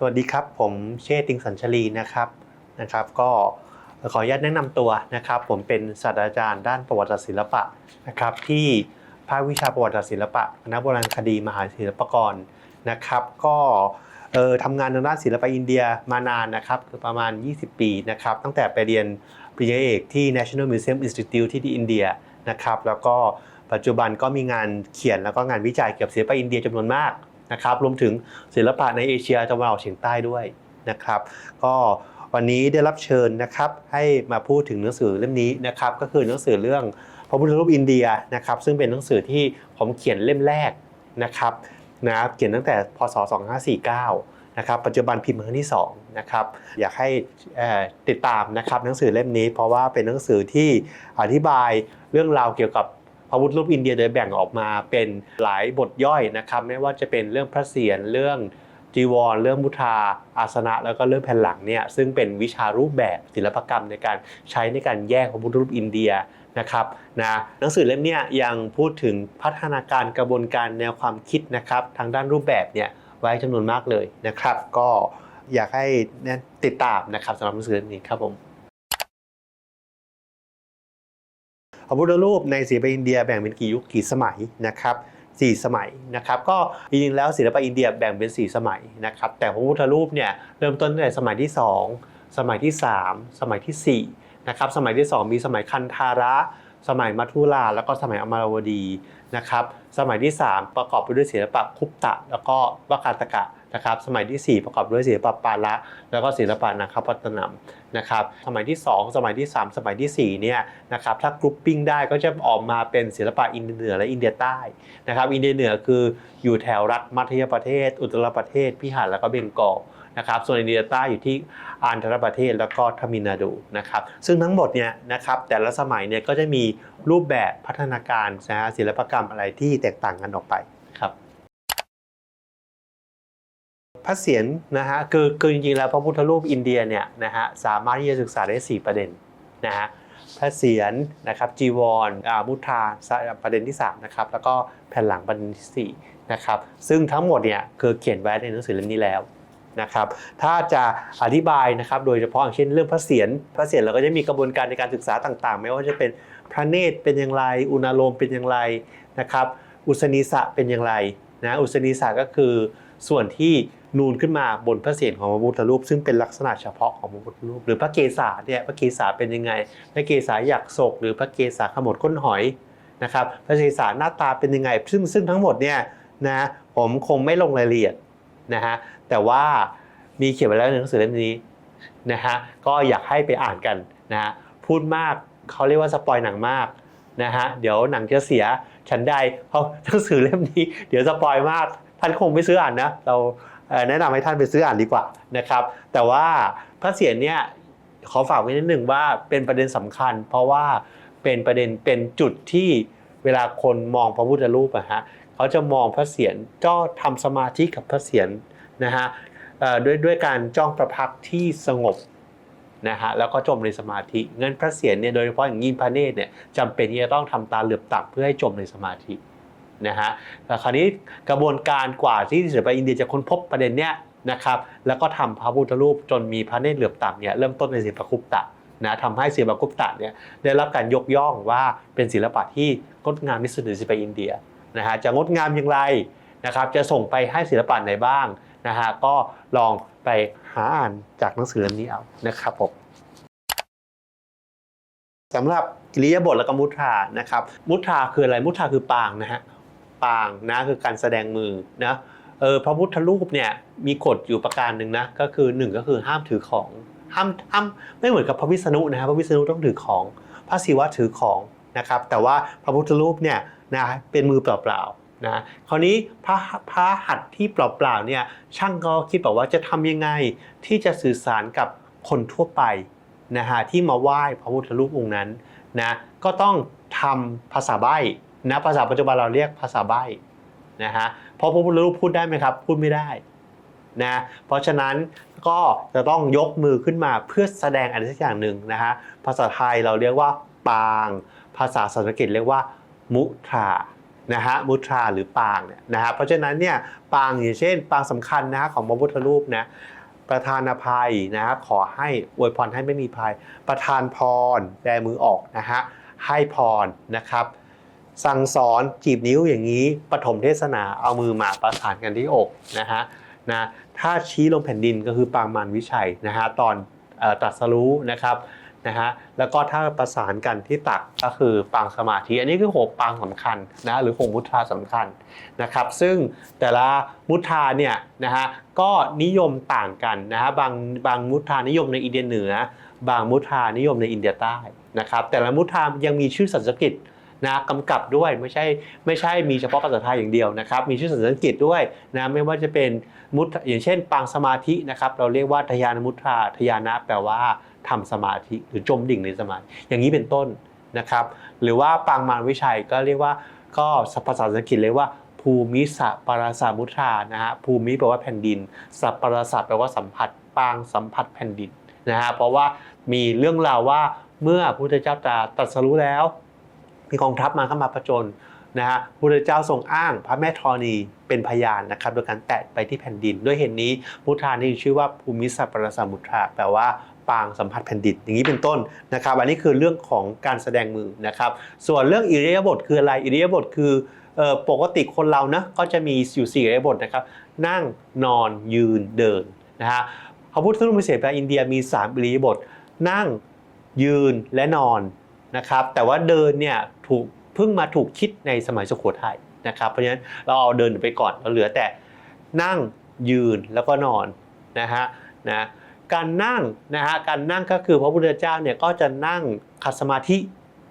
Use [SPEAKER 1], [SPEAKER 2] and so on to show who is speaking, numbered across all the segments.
[SPEAKER 1] สวัสดีครับ ผมเชษติงสัญชลีนะครับนะครับ ก็ขออนุญาตแนะนำตัวนะครับ ผมเป็นศาสตราจารย์ด้านประวัติศาสตร์ศิลปะนะครับ ที่ภาควิชาประวัติศาสตร์ศิลปะคณะโบราณคดีมหาศิลปากรนะครับ ก็เออทำงานทางด้านศิลปะอินเดียมานานนะครับคือประมาณ 20 ปีนะครับ ตั้งแต่ไปเรียนปริญญาเอกที่ National Museum Institute ที่ที่อินเดียนะครับ แล้วก็ปัจจุบันก็มีงานเขียนแล้วก็งานวิจัยเกี่ยวกับศิลปะอินเดียจำนวนมาก นะครับรวมถึงศิลปะในเอเชียตะวันออกเฉียงใต้ด้วยนะครับ ก็วันนี้ได้รับเชิญนะครับให้มาพูดถึงหนังสือเล่มนี้นะครับก็คือหนังสือเรื่องพระพุทธรูปอินเดียนะครับซึ่งเป็นหนังสือที่ผมเขียนเล่มแรกนะครับนะเขียนตั้งแต่พศ 2549 นะครับ ปัจจุบันพิมพ์ครั้งที่2นะครับ อยากให้ติดตามนะครับหนังสือเล่มนี้ เพราะว่าเป็นหนังสือที่อธิบายเรื่องราวเกี่ยวกับ พระพุทธรูปอินเดียโดยแบ่งออกมาเป็นหลายบทย่อยนะครับไม่ว่าจะเป็นเรื่องพระเศียรเรื่องจีวรเรื่องมุทาอาสนะ แล้วก็เรื่องแผ่นหลังเนี่ยซึ่งเป็นวิชารูปแบบศิลปกรรมในการใช้ในการแยกพระพุทธรูปอินเดียนะครับนะหนังสือเล่มนี้ยังพูดถึงพัฒนาการกระบวนการแนวความคิดนะครับทางด้านรูปแบบเนี่ยไว้จำนวนมากเลยนะครับ ก็อยากให้นี่ยติดตามนะครับสำหรับหนังสือเล่มนี้ครับผม พระพุทธรูปในศิลปะอินเดียแบ่งเป็นกี่ยุคกี่สมัยนะครับสี่สมัยนะครับก็จริงๆแล้วศิลปะอินเดียแบ่งเป็นสี่สมัยนะครับแต่พระพุทธรูปเนี่ยเริ่มต้นตั้งแต่สมัยที่ 2 สมัยที่ 3 สมัยที่4นะครับสมัยที่ 2 มีสมัยคันธาระ สมัยมัทุราแล้วก็สมัยอมรวดีนะครับสมัยที่ 3 ประกอบไปด้วยศิลปะคุปตะ แล้วก็วากาตกะ นะครับสมัยทีสี่ 4 ประกอบด้วยศิลปะปาละแล้วก็ศิลปะนาคปัตตนมนะครับสมัยที่ 2 สมัยที่ 3 สมัยที่4เนี่ยนะครับถ้ากรุ๊ปปิ้งได้ก็จะออกมาเป็นศิลปะอินเดียเหนือและอินเดียใต้นะครับอินเดียเหนือคืออยู่แถวรัฐมัธยประเทศ อุตรประเทศ พิหารแล้วก็เบงกอลนะครับส่วนอินเดียใต้อยู่ที่อันธรประเทศแล้วก็ทมินาดูนะครับซึ่งทั้งหมดเนี่ยนะครับแต่ละสมัยเนี่ยก็จะมีรูปแบบพัฒนาการนะฮะศิลปกรรมอะไรที่แตกต่างกันออกไปครับ พระเศียรนะฮะคือคือจริงๆแล้วพระพุทธรูปอินเดียเนี่ยนะฮะสามารถที่จะศึกษาได้ 4 ประเด็นนะฮะพระเศียรนะครับจีวรอ่ามุทาประเด็นที่3นะครับแล้วก็แผ่นหลังประเด็นที่4นะครับซึ่งทั้งหมดเนี่ยคือเขียนไว้ในหนังสือเล่มนี้แล้วนะครับถ้าจะอธิบายนะครับโดยเฉพาะอย่างเช่นเรื่องพระเศียรพระเศียรเราก็จะมีกระบวนการในการศึกษาต่างๆ ไม่ว่าจะเป็นพระเนตรเป็นอย่างไร อุณาโลมเป็นอย่างไรนะครับอุสนีสะเป็นอย่างไรนะอุสนีสะก็คือ ส่วนที่นูนขึ้นมาบนพระเศียรของพระพุทธรูป ซึ่งเป็นลักษณะเฉพาะของพระพุทธรูป หรือพระเกศาเนี่ยพระเกศาเป็นยังไง พระเกศาหยักศก หรือพระเกศาขมวดก้นหอยนะครับพระเกศาหน้าตาเป็นยังไง ซึ่งซึ่งทั้งหมดเนี่ยนะผมคงไม่ลงรายละเอียดนะฮะแต่ว่ามีเขียนไว้แล้วในหนังสือเล่มนี้นะฮะก็อยากให้ไปอ่านกันนะฮะพูดมากเขาเรียกว่าสปอยหนังมากนะฮะเดี๋ยวหนังจะเสียฉันใดเพราะหนังสือเล่มนี้ เดี๋ยวสปอยมาก ท่านคงไม่ซื้ออ่านนะ เราแนะนำให้ท่านไปซื้ออ่านดีกว่านะครับ แต่ว่าพระเศียรเนี่ยขอฝากไว้นิดหนึ่งว่าเป็นประเด็นสำคัญ เพราะว่าเป็นประเด็นเป็นจุดที่เวลาคนมองพระพุทธรูปอะฮะเขาจะมองพระเศียรจ้อทำสมาธิกับพระเศียรนะฮะด้วยด้วยการจ้องประพักที่สงบนะฮะแล้วก็จมในสมาธิเงินพระเศียรเนี่ยโดยเฉพาะอย่างยิ่งพระเนตรเนี่ยจำเป็นที่จะต้องทำตาเหลือบต่ำเพื่อให้จมในสมาธิ นะฮะแต่คราวนี้กระบวนการกว่าที่ศิลปะอินเดียจะค้นพบประเด็นเนี้ยนะครับแล้วก็ทำพระพุทธรูปจนมีพระเนตรเหลือบต่ำเนี่ยเริ่มต้นในศิลปะคุปตะนะทำให้ศิลปะคุปตะเนี่ยได้รับการยกย่องว่าเป็นศิลปะที่งดงามที่สุดในศิลปะอินเดียนะฮะจะงดงามอย่างไรนะครับจะส่งไปให้ศิลปะไหนบ้างนะฮะก็ลองไปหาอ่านจากหนังสือเล่มนี้เอานะครับผมสำหรับกิริยาบทและก็มุทรานะครับมุทราคืออะไรมุทราคือปางนะฮะ ปางนะคือการแสดงมือนะเออพระพุทธรูปเนี่ยมีกฎอยู่ประการหนึ่งนะก็คือหนึ่งก็คือห้ามถือของห้ามห้ามไม่เหมือนกับพระวิษณุนะครับพระวิษณุต้องถือของ พระศิวะถือของนะครับแต่ว่าพระพุทธรูปเนี่ยนะเป็นมือเปล่าๆนะคราวนี้พระพระหัตถ์ที่เปล่าๆเนี่ยช่างก็คิดแบบว่าจะทำยังไงที่จะสื่อสารกับคนทั่วไปนะฮะที่มาไหว้พระพุทธรูปองค์นั้นนะก็ต้องทำภาษาใบ้ นะภาษาปัจจุบันเราเรียกภาษาใบ้นะฮะเพราะพระพุทธรูปพูดได้ไหมครับ พูดไม่ได้นะเพราะฉะนั้นก็จะต้องยกมือขึ้นมาเพื่อแสดงอะไรสักอย่างหนึ่งนะฮะภาษาไทยเราเรียกว่าปาง ภาษาสันสกฤตเรียกว่า มุทรานะฮะมุทราหรือปางเนี่ยนะฮะเพราะฉะนั้นเนี่ยปางอย่างเช่น ปางสำคัญนะฮะของพระพุทธรูปนะประธานภัยนะฮะขอให้อวยพรให้ไม่มีภัย ประทานพรแบมือออกนะฮะให้พรนะครับ สั่งสอนจีบนิ้วอย่างนี้ปฐมเทศนาเอามือมาประสานกันที่อกนะฮะนะถ้าชี้ลงแผ่นดินก็คือปางมารวิชัยนะฮะตอนตรัสรู้นะครับนะฮะแล้วก็ถ้าประสานกันที่ตักก็คือปางสมาธิ อันนี้คือหกปางสำคัญนะหรือหกมุทราสำคัญนะครับ ซึ่งแต่ละมุทราเนี่ยนะฮะก็นิยมต่างกันนะฮะบางบางมุทรานิยมในอินเดียเหนือ บางมุทรานิยมในอินเดียใต้นะครับแต่ละมุทรายังมีชื่อสันสกฤต นะกำกับด้วยไม่ใช่ไม่ใช่มีเฉพาะภาษาไทยอย่างเดียวนะครับ มีชื่อสันสกฤตด้วยนะไม่ว่าจะเป็นมุทอย่างเช่น ปางสมาธินะครับ เราเรียกว่าทยานมุทราทยานะแปลว่าทำสมาธิหรือจมดิ่งในสมาธิอย่างนี้เป็นต้นนะครับ หรือว่าปางมารวิชัยก็เรียกว่าก็ภาษาสันสกฤตเรียกว่าภูมิสะปราสามุทรานะฮะภูมิแปลว่าแผ่นดินสัปปราสาแปลว่าสัมผัสปางสัมผัสแผ่นดินนะฮะเพราะว่ามีเรื่องราวว่าเมื่อพระพุทธเจ้าตรัสรู้แล้ว มีกองทัพมาเข้ามาประจนนะฮะพระเจ้าทรงอ้างพระแม่ธรณีเป็นพยานนะครับโดยการแตะไปที่แผ่นดิน ด้วยเหตุนี้มุทานี่ชื่อว่าภูมิสัปปรสมุทราแปลว่าปางสัมผัสแผ่นดินอย่างนี้เป็นต้นนะครับ อันนี้คือเรื่องของการแสดงมือนะครับ ส่วนเรื่องอิริยาบถคืออะไรอิริยาบถคือออปกติคนเรานะก็จะมีอยู่สี่อิริยาบถนะครับ นั่งนอนยืนเดินนะฮะพระพุทธรูปในเสภาอินเดียมี3อิริยาบถนั่งยืนและนอน นะครับแต่ว่าเดินเนี่ยถูกเพิ่งมาถูกคิดในสมัยสุโขทัยนะครับเพราะฉะนั้นเราเอาเดินไปก่อนเราเหลือแต่นั่งยืนแล้วก็นอนนะฮะนะการนั่งนะฮะการนั่งก็คือพระพุทธเจ้าเนี่ยก็จะนั่งขัดสมาธิ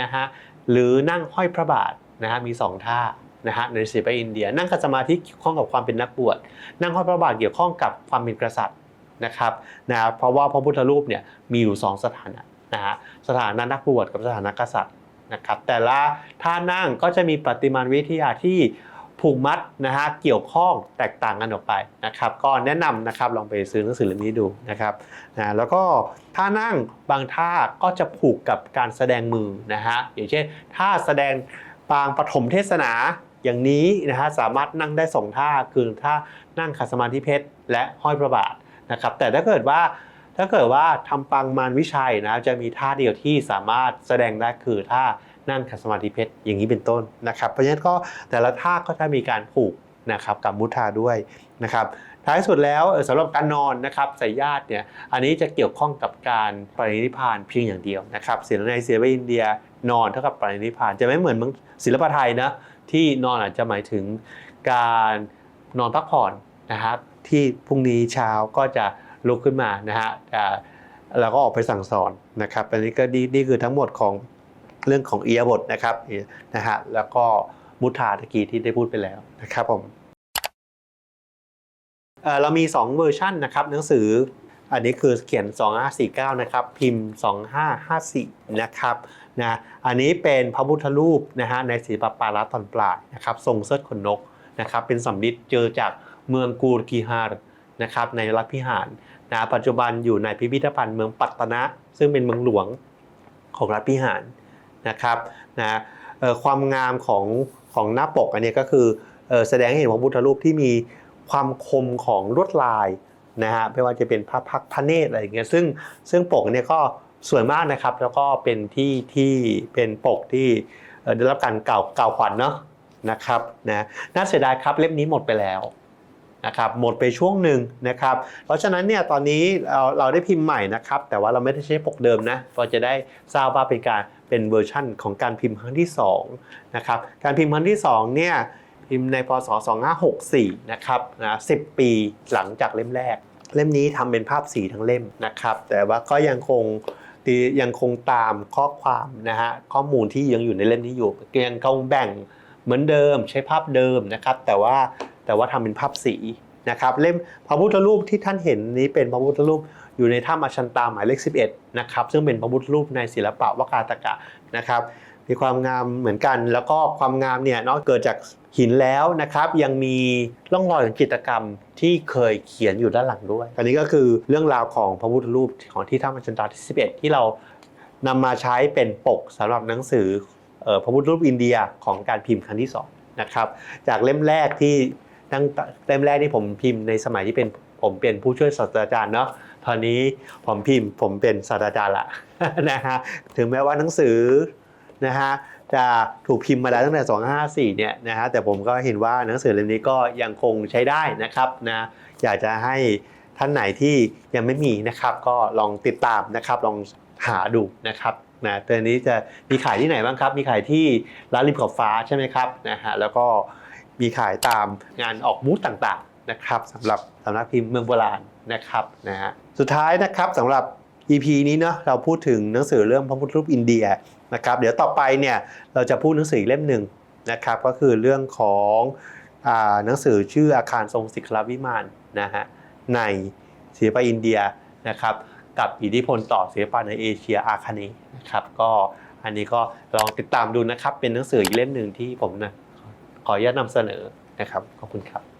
[SPEAKER 1] นะฮะหรือนั่งห้อยพระบาทนะฮะมีสองท่านะฮะในศิลปะอินเดีย นั่งขัดสมาธิเกี่ยวข้องกับความเป็นนักบวชนั่งห้อยพระบาทเกี่ยวข้องกับความเป็นกษัตริย์นะครับนะเพราะว่าพระพุทธรูปเนี่ยมีอยู่สองสถานะ นะฮะสถานะนักบวชกับสถานะกษัตริย์นะครับแต่ละท่านั่งก็จะมีปฏิมาณวิทยาที่ผูกมัดนะฮะเกี่ยวข้องแตกต่างกันออกไปนะครับก็แนะนำนะครับลองไปซื้อหนังสือเล่มนี้ดูนะครับนะแล้วก็ท่านั่งบางท่าก็จะผูกกับการแสดงมือนะฮะอย่างเช่นท่าแสดงปางปฐมเทศนาอย่างนี้นะฮะสามารถนั่งได้สองท่าคือท่านั่งขัดสมาธิเพชรและห้อยพระบาทนะครับแต่ถ้าเกิดว่า ถ้าเกิดว่าทำปังมารวิชัยนะจะมีท่าเดียวที่สามารถแสดงได้คือท่านั่งขัดสมาธิเพชรอย่างนี้เป็นต้นนะครับ เพราะฉะนั้นก็แต่ละท่าก็จะมีการผูกนะครับกับมุทาด้วยนะครับท้ายสุดแล้วเอ่อสำหรับการนอนนะครับสายญาติเนี่ยอันนี้จะเกี่ยวข้องกับการปรินิพานเพียงอย่างเดียวนะครับศิลปในศิลปอินเดียนอนเท่ากับปรินิพานจะไม่เหมือนเมืองศิลปะไทยนะที่นอนอาจจะหมายถึงการนอนพักผ่อนนะครับที่พรุ่งนี้เช้าก็จะ ลุกขึ้นมานะฮะแล้วก็ออกไปสั่งสอนนะครับ อันนี้ก็นี่นี่คือทั้งหมดของเรื่องของเอียบทนะครับนะฮะแล้วก็มุทาตะกี้ที่ได้พูดไปแล้วนะครับผมเรามี 2 เวอร์ชันนะครับหนังสืออันนี้คือเขียน 2549 นะครับ พิมพ์ 2554 นะครับนะอันนี้เป็นพระพุทธรูปนะฮะในศิลปปาราตอนปลายนะครับทรงเสิร์ชขนนกนะครับเป็นสำริดเจอจากเมืองกูรกีฮาร์ นะครับในรัฐพิหารนะปัจจุบันอยู่ในพิพิธภัณฑ์เมืองปัตตนะ ซึ่งเป็นเมืองหลวงของรัฐพิหารนะครับนะความงามของของหน้าปกอันนี้ก็คือออแสดงให้เห็นพระพุทธรูปที่มีความคมของลวดลายนะฮะไม่ว่าจะเป็นพระพักพระเนตรอะไรอย่างเงี้ยซึ่งซึ่งปกเนี่ยก็สวยมากนะครับ แล้วก็เป็นที่ที่เป็นปกที่ได้รับการกล่าวกล่าวขวัญเนาะนะครับนะน่าเสียดายครับเล่มนี้หมดไปแล้ว นะครับหมดไปช่วงหนึ่งนะครับเพราะฉะนั้นเนี่ยตอนนี้เราเราได้พิมพ์ใหม่นะครับแต่ว่าเราไม่ได้ใช้ปกเดิมนะเราจะได้ทราบว่าเป็นการเป็นเวอร์ชั่นของการพิมพ์ครั้งที่2นะครับการพิมพ์ครั้งที่2เนี่ยพิมพ์ในพศ 2564 นะครับนะ10 ปีหลังจากเล่มแรก เล่มนี้ทำเป็นภาพสีทั้งเล่มนะครับ แต่ว่าก็ยังคงยังคงตามข้อความนะฮะข้อมูลที่ยังอยู่ในเล่มนี้อยู่ยังคงแบ่งเหมือนเดิมใช้ภาพเดิมนะครับ แต่ว่า แต่ว่าทำเป็นภาพสีนะครับเล่มพระพุทธรูปที่ท่านเห็นนี้เป็นพระพุทธรูปอยู่ในถ้ำอชันตาหมายเลข 11นะครับซึ่งเป็นพระพุทธรูปในศิลปะวกาตกะนะครับมีความงามเหมือนกันแล้วก็ความงามเนี่ยเนอกเกิดจากหินแล้วนะครับยังมีร่องรอยของจิตรกรรมที่เคยเขียนอยู่ด้านหลังด้วย อันนี้ก็คือเรื่องราวของพระพุทธรูปของที่ถ้ำอชันตาที่ 11 ที่เรานำมาใช้เป็นปกสำหรับหนังสือออพระพุทธรูปอินเดียของการพิมพ์ครั้งที่สองนะครับจากเล่มแรกที่ ตั้งเล่มแรกที่ผมพิมพ์ในสมัยที่เป็นผมเป็นผู้ช่วยศาสตราจารย์เนาะตอนนี้ผมพิมพ์ผมเป็นศาสตราจารย์ละนะฮะถึงแม้ว่าหนังสือนะฮะจะถูกพิมพ์มาแล้วตั้งแต่ 254 เนี่ยนะฮะแต่ผมก็เห็นว่าหนังสือเล่มนี้ก็ยังคงใช้ได้นะครับนะอยากจะให้ท่านไหนที่ยังไม่มีนะครับ ก็ลองติดตามนะครับลองหาดูนะครับนะตัวนี้จะมีขายที่ไหนบ้างครับ มีขายที่ร้านริมขอบฟ้าใช่ไหมครับนะฮะแล้วก็ มีขายตามงานออกบูธต่างๆนะครับสำหรับสำนักพิมพ์เมืองโบราณนะครับนะฮะสุดท้ายนะครับสำหรับ EP นี้เนาะเราพูดถึงหนังสือเรื่องพระพุทธรูปอินเดียนะครับเดี๋ยวต่อไปเนี่ยเราจะพูดหนังสืออีกเล่มหนึ่งนะครับก็คือเรื่องของหนังสือชื่ออาคารทรงศิลวิมานนะฮะในศิลปะอินเดียนะครับกับอิทธิพลต่อศิลปะในเอเชียอาคเนนะครับก็อันนี้ก็ลองติดตามดูนะครับเป็นหนังสืออีกเล่มหนึ่งที่ผมนะ ขออนุญาตนำเสนอนะครับ ขอบคุณครับ